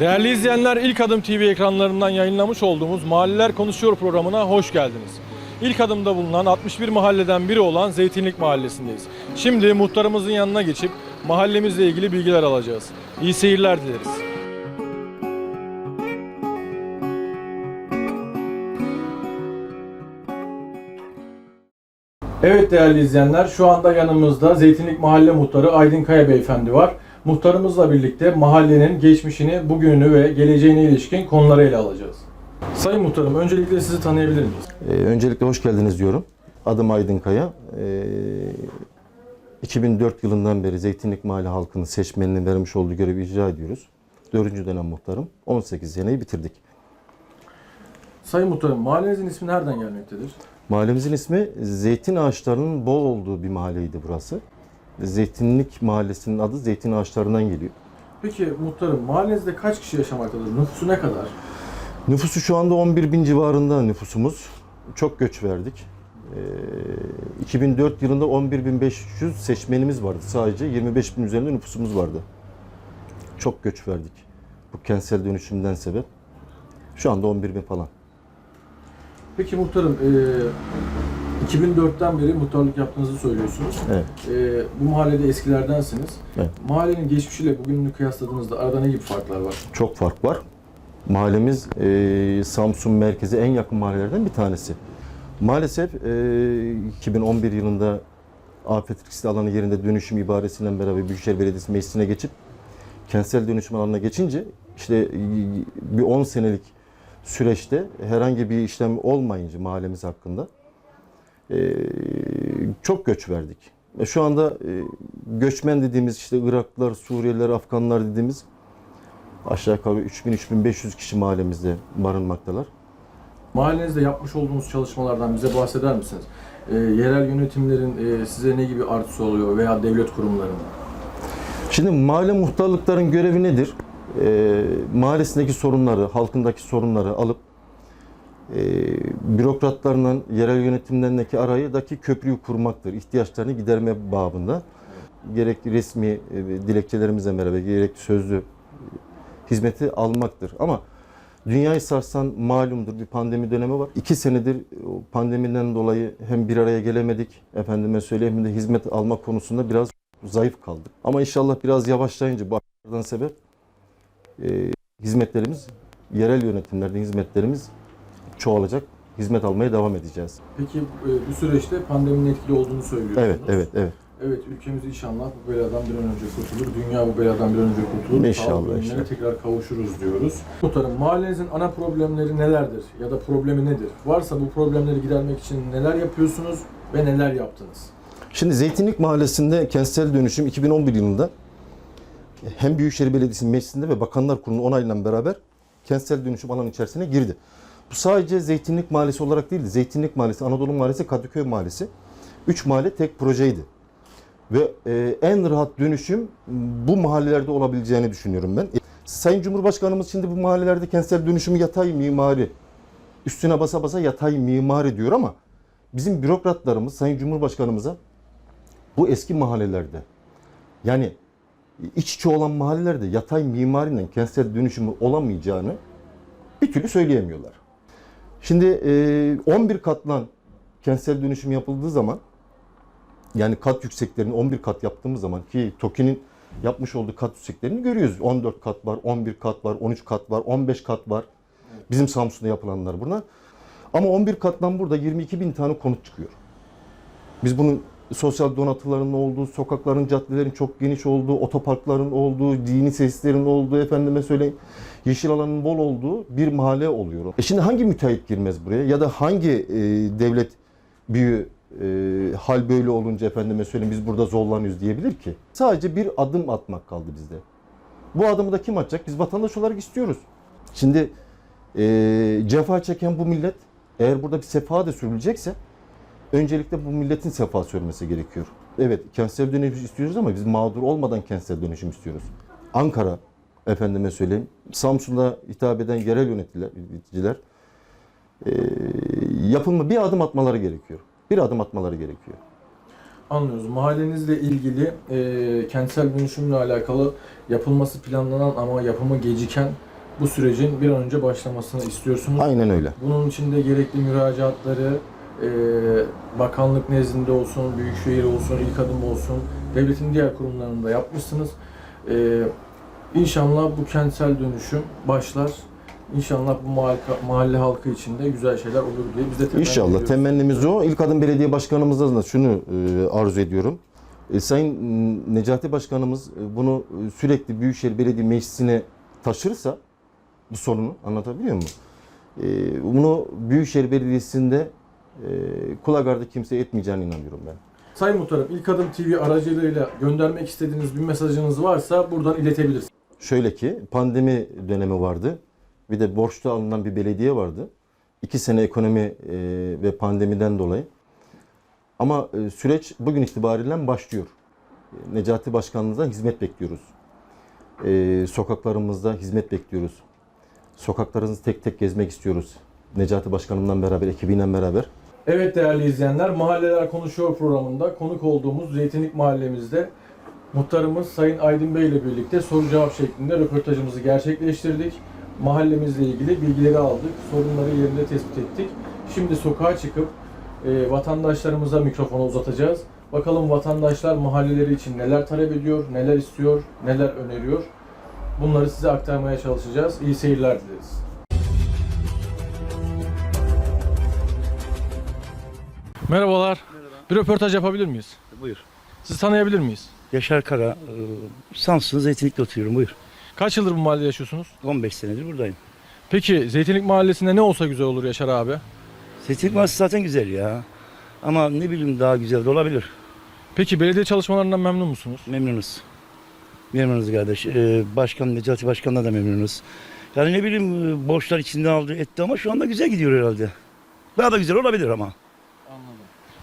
Değerli izleyenler İlk Adım TV ekranlarından yayınlamış olduğumuz Mahalleler Konuşuyor programına hoş geldiniz. İlk adımda bulunan 61 mahalleden biri olan Zeytinlik Mahallesi'ndeyiz. Şimdi muhtarımızın yanına geçip mahallemizle ilgili bilgiler alacağız. İyi seyirler dileriz. Evet değerli izleyenler şu anda yanımızda Zeytinlik Mahalle Muhtarı Aydın Kaya Beyefendi var. Muhtarımızla birlikte mahallenin geçmişini, bugününü ve geleceğine ilişkin konuları ele alacağız. Sayın Muhtarım öncelikle sizi tanıyabilir miyiz? Ee, öncelikle hoş geldiniz diyorum. Adım Aydın Kaya. Ee, 2004 yılından beri Zeytinlik Mahalle halkının seçmeninin vermiş olduğu görevi icra ediyoruz. 4. dönem muhtarım. 18 seneyi bitirdik. Sayın Muhtarım mahallenizin ismi nereden gelmektedir? Mahallemizin ismi Zeytin Ağaçlarının bol olduğu bir mahalleydi burası. Zeytinlik Mahallesi'nin adı zeytin ağaçlarından geliyor. Peki Muhtarım mahallenizde kaç kişi yaşamaktadır? Nüfusu ne kadar? Nüfusu şu anda 11 bin civarında nüfusumuz. Çok göç verdik. Ee, 2004 yılında 11.500 seçmenimiz vardı. Sadece 25 bin üzerinde nüfusumuz vardı. Çok göç verdik. Bu kentsel dönüşümden sebep. Şu anda 11 bin falan. Peki Muhtarım e, 2004'ten beri muhtarlık yaptığınızı söylüyorsunuz. Evet. E, bu mahallede eskilerdensiniz. Evet. Mahallenin geçmişiyle bugününü kıyasladığınızda arada ne gibi farklar var? Çok fark var. Mahallemiz e, Samsun merkezi en yakın mahallelerden bir tanesi. Maalesef e, 2011 yılında afet riskli alanı yerinde dönüşüm ibaresiyle beraber Büyükşehir Belediyesi meclisine geçip kentsel dönüşüm alanına geçince işte bir 10 senelik süreçte herhangi bir işlem olmayınca mahallemiz hakkında e, çok göç verdik. E, Şu anda e, göçmen dediğimiz işte Iraklılar, Suriyeliler, Afganlar dediğimiz aşağı yukarı 3000-3500 kişi mahallemizde barınmaktalar. Mahallenizde yapmış olduğunuz çalışmalardan bize bahseder misiniz? E, yerel yönetimlerin e, size ne gibi artısı oluyor veya devlet kurumlarının? Şimdi mahalle muhtarlıkların görevi nedir? Ee, mahallesindeki sorunları, halkındaki sorunları alıp e, bürokratlarla, yerel yönetimlerindeki arayıdaki köprüyü kurmaktır. İhtiyaçlarını giderme babında. Gerek resmi e, dilekçelerimizle beraber, gerek sözlü e, hizmeti almaktır. Ama dünyayı sarsan malumdur bir pandemi dönemi var. İki senedir o pandemiden dolayı hem bir araya gelemedik, efendime söyleyeyim hem de hizmet alma konusunda biraz zayıf kaldık. Ama inşallah biraz yavaşlayınca bu sebep e, hizmetlerimiz, yerel yönetimlerde hizmetlerimiz çoğalacak. Hizmet almaya devam edeceğiz. Peki e, bu süreçte pandeminin etkili olduğunu söylüyorsunuz. Evet, evet, evet. Evet, ülkemiz inşallah bu beladan bir an önce kurtulur. Dünya bu beladan bir an önce kurtulur. İnşallah, inşallah. tekrar kavuşuruz diyoruz. Muhtarım, mahallenizin ana problemleri nelerdir? Ya da problemi nedir? Varsa bu problemleri gidermek için neler yapıyorsunuz ve neler yaptınız? Şimdi Zeytinlik Mahallesi'nde kentsel dönüşüm 2011 yılında hem Büyükşehir Belediyesi Meclisi'nde ve Bakanlar Kurulu'nun onayıyla beraber kentsel dönüşüm alanı içerisine girdi. Bu sadece Zeytinlik Mahallesi olarak değildi. Zeytinlik Mahallesi, Anadolu Mahallesi, Kadıköy Mahallesi. Üç mahalle tek projeydi. Ve e, en rahat dönüşüm bu mahallelerde olabileceğini düşünüyorum ben. Sayın Cumhurbaşkanımız şimdi bu mahallelerde kentsel dönüşümü yatay mimari, üstüne basa basa yatay mimari diyor ama bizim bürokratlarımız Sayın Cumhurbaşkanımıza bu eski mahallelerde yani iç içe olan mahallelerde yatay mimariyle kentsel dönüşümü olamayacağını bir türlü söyleyemiyorlar. Şimdi e, 11 katlan kentsel dönüşüm yapıldığı zaman yani kat yükseklerini 11 kat yaptığımız zaman ki TOKİ'nin yapmış olduğu kat yükseklerini görüyoruz. 14 kat var, 11 kat var, 13 kat var, 15 kat var. Bizim Samsun'da yapılanlar bunlar. Ama 11 kattan burada 22 bin tane konut çıkıyor. Biz bunun sosyal donatıların olduğu, sokakların, caddelerin çok geniş olduğu, otoparkların olduğu, dini tesislerin olduğu, efendime söyleyeyim, yeşil alanın bol olduğu bir mahalle oluyor. E şimdi hangi müteahhit girmez buraya? Ya da hangi e, devlet büyüğü e, hal böyle olunca efendime söyleyeyim biz burada zorlanıyoruz diyebilir ki? Sadece bir adım atmak kaldı bizde. Bu adımı da kim atacak? Biz vatandaş olarak istiyoruz. Şimdi e, cefa çeken bu millet eğer burada bir sefa da sürülecekse öncelikle bu milletin sefa sürmesi gerekiyor. Evet kentsel dönüşüm istiyoruz ama biz mağdur olmadan kentsel dönüşüm istiyoruz. Ankara efendime söyleyeyim Samsun'da hitap eden yerel yöneticiler, e, yapılma bir adım atmaları gerekiyor. Bir adım atmaları gerekiyor. Anlıyoruz. Mahallenizle ilgili e, kentsel dönüşümle alakalı yapılması planlanan ama yapımı geciken bu sürecin bir an önce başlamasını istiyorsunuz. Aynen öyle. Bunun için de gerekli müracaatları e, bakanlık nezdinde olsun, büyükşehir olsun, ilk adım olsun, devletin diğer kurumlarında yapmışsınız. E, inşallah bu kentsel dönüşüm başlar. İnşallah bu mahalle, mahalle halkı için de güzel şeyler olur diye biz de temenni İnşallah ediyoruz. temennimiz o. İlk adım belediye başkanımızdan da şunu e, arzu ediyorum. E, Sayın Necati Başkanımız e, bunu sürekli Büyükşehir Belediye Meclisi'ne taşırsa bu sorunu anlatabiliyor muyum? E, bunu Büyükşehir Belediyesi'nde e, kulak ardı kimse etmeyeceğine inanıyorum ben. Sayın Muhtarım, İlk Adım TV aracılığıyla göndermek istediğiniz bir mesajınız varsa buradan iletebilirsiniz. Şöyle ki pandemi dönemi vardı. Bir de borçlu alınan bir belediye vardı. İki sene ekonomi e, ve pandemiden dolayı. Ama e, süreç bugün itibariyle başlıyor. Necati Başkanlığı'ndan hizmet bekliyoruz. E, sokaklarımızda hizmet bekliyoruz. Sokaklarınızı tek tek gezmek istiyoruz. Necati Başkanımla beraber, ekibiyle beraber. Evet değerli izleyenler, Mahalleler Konuşuyor programında konuk olduğumuz Zeytinlik Mahallemizde muhtarımız Sayın Aydın Bey ile birlikte soru cevap şeklinde röportajımızı gerçekleştirdik. Mahallemizle ilgili bilgileri aldık, sorunları yerinde tespit ettik. Şimdi sokağa çıkıp e, vatandaşlarımıza mikrofonu uzatacağız. Bakalım vatandaşlar mahalleleri için neler talep ediyor, neler istiyor, neler öneriyor. Bunları size aktarmaya çalışacağız. İyi seyirler dileriz. Merhabalar. Bir röportaj yapabilir miyiz? Buyur. Sizi tanıyabilir miyiz? Yaşar Kara, e, Samsun Zeytinlik'te oturuyorum. Buyur. Kaç yıldır bu mahallede yaşıyorsunuz? 15 senedir buradayım. Peki Zeytinlik Mahallesi'nde ne olsa güzel olur Yaşar abi? Zeytinlik Mahallesi zaten güzel ya. Ama ne bileyim daha güzel de olabilir. Peki belediye çalışmalarından memnun musunuz? Memnunuz. Memnunuz kardeş. E, Başkan Necati Başkan'la da memnunuz. Yani ne bileyim e, borçlar içinde aldı etti ama şu anda güzel gidiyor herhalde. Daha da güzel olabilir ama.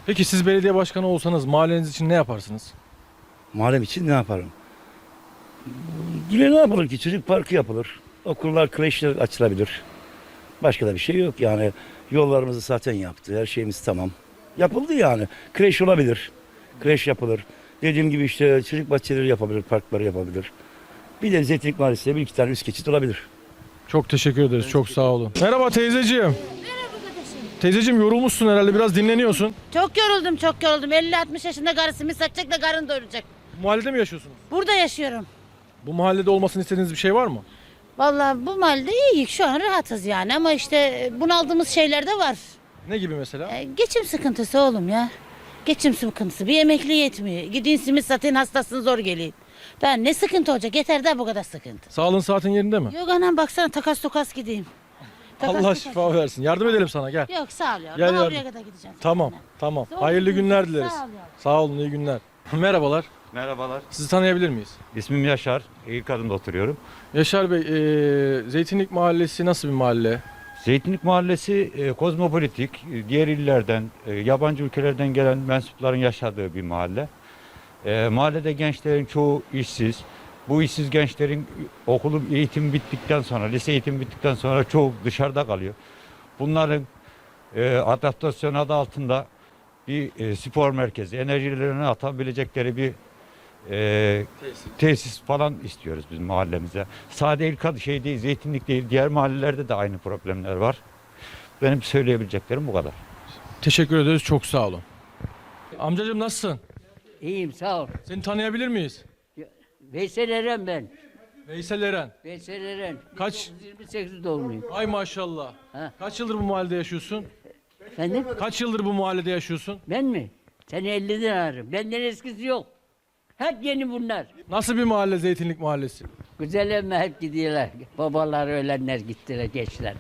Peki siz belediye başkanı olsanız mahalleniz için ne yaparsınız? Mahallem için ne yaparım? Yine ne yapılır ki? Çocuk parkı yapılır. Okullar, kreşler açılabilir. Başka da bir şey yok yani. Yollarımızı zaten yaptı. Her şeyimiz tamam. Yapıldı yani. Kreş olabilir. Kreş yapılır. Dediğim gibi işte çocuk bahçeleri yapabilir, parkları yapabilir. Bir de Zeytinlik Mahallesi'nde bir iki tane üst geçit olabilir. Çok teşekkür ederiz. Çok sağ olun. Merhaba teyzeciğim. Teyzeciğim yorulmuşsun herhalde. Biraz dinleniyorsun. Çok yoruldum çok yoruldum. 50-60 yaşında karısı satacak da karın doyuracak. Mahallede mi yaşıyorsunuz? Burada yaşıyorum. Bu mahallede olmasını istediğiniz bir şey var mı? Vallahi bu mahallede iyiyiz şu an rahatız yani ama işte bunaldığımız şeyler de var. Ne gibi mesela? E, geçim sıkıntısı oğlum ya. Geçim sıkıntısı. Bir emekli yetmiyor. Gidin simit satın hastasın zor gelin. Daha ne sıkıntı olacak? Yeter de bu kadar sıkıntı. Sağlığın saatin yerinde mi? Yok anam baksana takas tokas gideyim. Takas Allah tokas. şifa versin. Yardım edelim sana gel. Yok sağ ol. Gel Daha yardım. buraya kadar gideceğim. Tamam, seninle. tamam. Zor Hayırlı günler dileriz. Sağ ol. Sağ olun, iyi günler. Merhabalar. Merhabalar. Sizi tanıyabilir miyiz? İsmim Yaşar. İlk adımda oturuyorum. Yaşar Bey, eee, Zeytinlik Mahallesi nasıl bir mahalle? Zeytinlik Mahallesi e, kozmopolitik, e, diğer illerden, e, yabancı ülkelerden gelen mensupların yaşadığı bir mahalle. E, mahallede gençlerin çoğu işsiz. Bu işsiz gençlerin okulu eğitim bittikten sonra, lise eğitim bittikten sonra çoğu dışarıda kalıyor. Bunların e, adaptasyon adı altında bir e, spor merkezi, enerjilerini atabilecekleri bir e, tesis falan istiyoruz biz mahallemize. Sade ilk adı şey değil, zeytinlik değil, diğer mahallelerde de aynı problemler var. Benim söyleyebileceklerim bu kadar. Teşekkür ederiz, çok sağ olun. Amcacığım nasılsın? İyiyim sağ ol. Seni tanıyabilir miyiz? Veysel Eren ben. Veysel Eren. Veysel Eren. Kaç? 28 doğumluyum. Ay maşallah. Ha. Kaç yıldır bu mahallede yaşıyorsun? Efendim? Kaç yıldır bu mahallede yaşıyorsun? Ben mi? Seni 50'den ararım. Benden eskisi yok. Hep yeni bunlar. Nasıl bir mahalle Zeytinlik Mahallesi? Güzel emme hep gidiyorlar. Babalar ölenler gittiler gençler.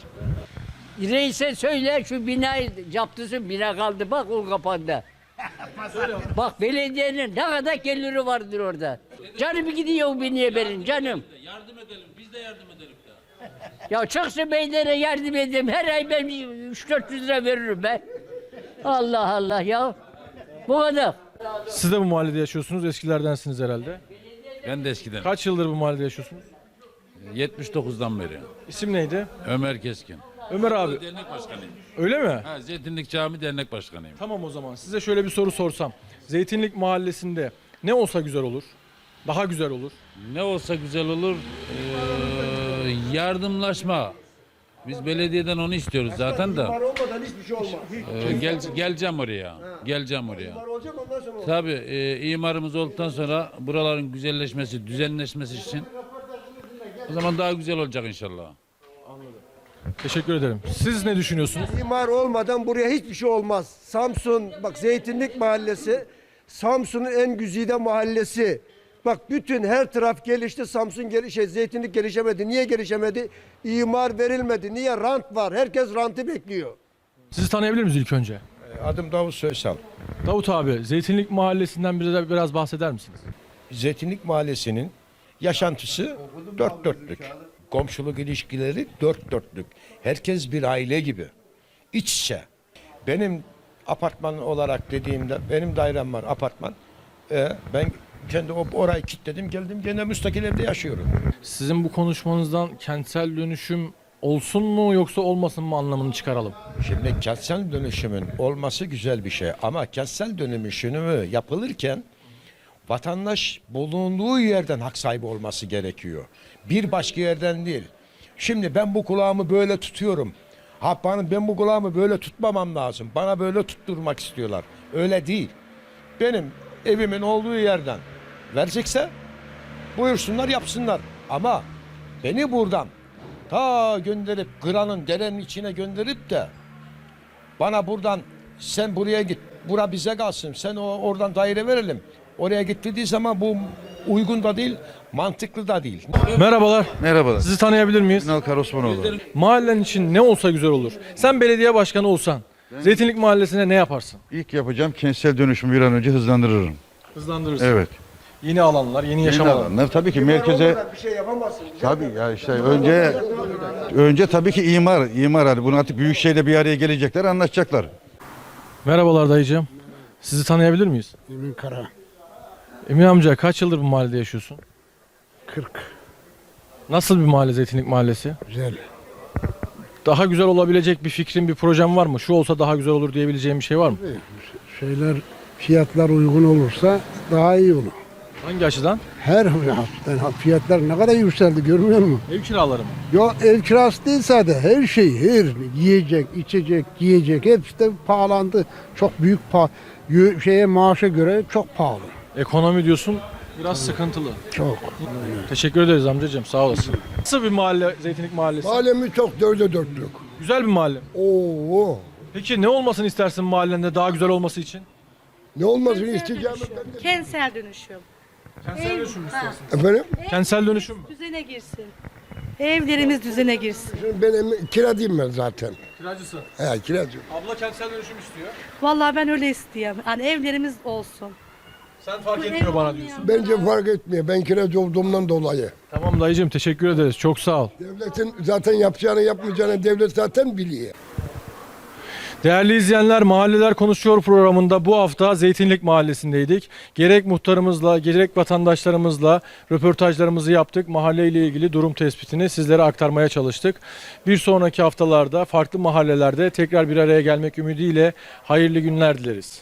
Reis'e söyle şu binayı yaptırsın. Bina kaldı bak o kapandı. bak belediyenin ne kadar geliri vardır orada. Canım gidiyor o binaya benim canım. Yardım edelim biz de yardım edelim. Ya Çaksı beylere yardım edeyim. Her ay ben 3-400 lira veririm ben. Allah Allah ya. Bu kadar. Siz de bu mahallede yaşıyorsunuz, eskilerdensiniz herhalde. Ben de eskiden. Kaç yıldır bu mahallede yaşıyorsunuz? 79'dan beri. İsim neydi? Ömer Keskin. Ömer abi. Dernek başkanıyım. Öyle mi? Ha, Zeytinlik Cami Dernek Başkanıyım. Tamam o zaman. Size şöyle bir soru sorsam. Zeytinlik Mahallesi'nde ne olsa güzel olur? Daha güzel olur. Ne olsa güzel olur. Ee, yardımlaşma. Biz belediyeden onu istiyoruz zaten de. Hiçbir şey olmaz. Ee, gel, geleceğim oraya. Geleceğim oraya. İmar olacak ondan sonra. Tabii e, imarımız olduktan sonra buraların güzelleşmesi, düzenleşmesi için o zaman daha güzel olacak inşallah. Teşekkür ederim. Siz ne düşünüyorsunuz? İmar olmadan buraya hiçbir şey olmaz. Samsun, bak Zeytinlik Mahallesi, Samsun'un en güzide mahallesi. Bak bütün her taraf gelişti, Samsun gel şey, Zeytinlik gelişemedi. Niye gelişemedi? İmar verilmedi. Niye? Rant var. Herkes rantı bekliyor. Sizi tanıyabilir miyiz ilk önce? Adım Davut Soysal. Davut abi, Zeytinlik Mahallesi'nden bize biraz bahseder misiniz? Zeytinlik Mahallesi'nin yaşantısı dört dörtlük. Komşuluk ilişkileri dört dörtlük. Herkes bir aile gibi. İç içe. Benim apartman olarak dediğimde benim dairem var apartman. Ee, ben kendi orayı kilitledim geldim gene müstakil evde yaşıyorum. Sizin bu konuşmanızdan kentsel dönüşüm olsun mu yoksa olmasın mı anlamını çıkaralım. Şimdi kentsel dönüşümün olması güzel bir şey ama kentsel dönüşümü yapılırken vatandaş bulunduğu yerden hak sahibi olması gerekiyor. Bir başka yerden değil. Şimdi ben bu kulağımı böyle tutuyorum. Ha bana, ben bu kulağımı böyle tutmamam lazım. Bana böyle tutturmak istiyorlar. Öyle değil. Benim evimin olduğu yerden verecekse buyursunlar yapsınlar. Ama beni buradan ta gönderip kıranın derenin içine gönderip de bana buradan sen buraya git. Bura bize kalsın. Sen o oradan daire verelim. Oraya git dediği zaman bu uygun da değil, mantıklı da değil. Merhabalar. Merhabalar. Sizi tanıyabilir miyiz? Ünal Osmanoğlu. Mahallen için ne olsa güzel olur. Sen belediye başkanı olsan Zeytinlik Mahallesi'ne ne yaparsın? İlk yapacağım kentsel dönüşümü bir an önce hızlandırırım. Hızlandırırsın. Evet. Yeni alanlar, yeni yaşam Yeni alanları. alanlar tabii ki İmar merkeze bir şey yapamazsın. tabii ya işte önce önce tabii ki imar imar hadi bunu artık büyük şeyle bir araya gelecekler anlaşacaklar. Merhabalar dayıcığım. Sizi tanıyabilir miyiz? Emin Kara Emin amca kaç yıldır bu mahallede yaşıyorsun? 40 Nasıl bir mahalle Zeytinlik Mahallesi? güzel. Daha güzel olabilecek bir fikrin, bir projem var mı? Şu olsa daha güzel olur diyebileceğim bir şey var mı? Şeyler fiyatlar uygun olursa daha iyi olur. Hangi açıdan? Her hafta fiyatlar ne kadar yükseldi görmüyor musun? Ev kiraları mı? Yok ev kirası değil sadece her şey her yiyecek, içecek, giyecek hepsi de pahalandı. Çok büyük pa şeye maaşa göre çok pahalı. Ekonomi diyorsun biraz sıkıntılı. Çok. Teşekkür ederiz amcacığım sağ olasın. Nasıl bir mahalle Zeytinlik Mahallesi? Mahallemiz çok dörde dörtlük. Güzel bir mahalle. Oo. Peki ne olmasını istersin mahallende daha güzel olması için? Ne olmasını isteyeceğim Kentsel dönüşüm. Kentsel dönüşüm mü istersin? Efendim? Kentsel dönüşüm mü? Düzene girsin. Evlerimiz düzene girsin. Ben kiradayım ben zaten. Kiracısın. He kiracı. Abla kentsel dönüşüm istiyor. Vallahi ben öyle istiyorum. Hani evlerimiz olsun. Sen fark etmiyor bana diyorsun. Bence fark etmiyor. Ben kiracı olduğumdan dolayı. Tamam dayıcığım teşekkür ederiz. Çok sağ ol. Devletin zaten yapacağını yapmayacağını devlet zaten biliyor. Değerli izleyenler Mahalleler Konuşuyor programında bu hafta Zeytinlik Mahallesi'ndeydik. Gerek muhtarımızla gerek vatandaşlarımızla röportajlarımızı yaptık. Mahalle ile ilgili durum tespitini sizlere aktarmaya çalıştık. Bir sonraki haftalarda farklı mahallelerde tekrar bir araya gelmek ümidiyle hayırlı günler dileriz.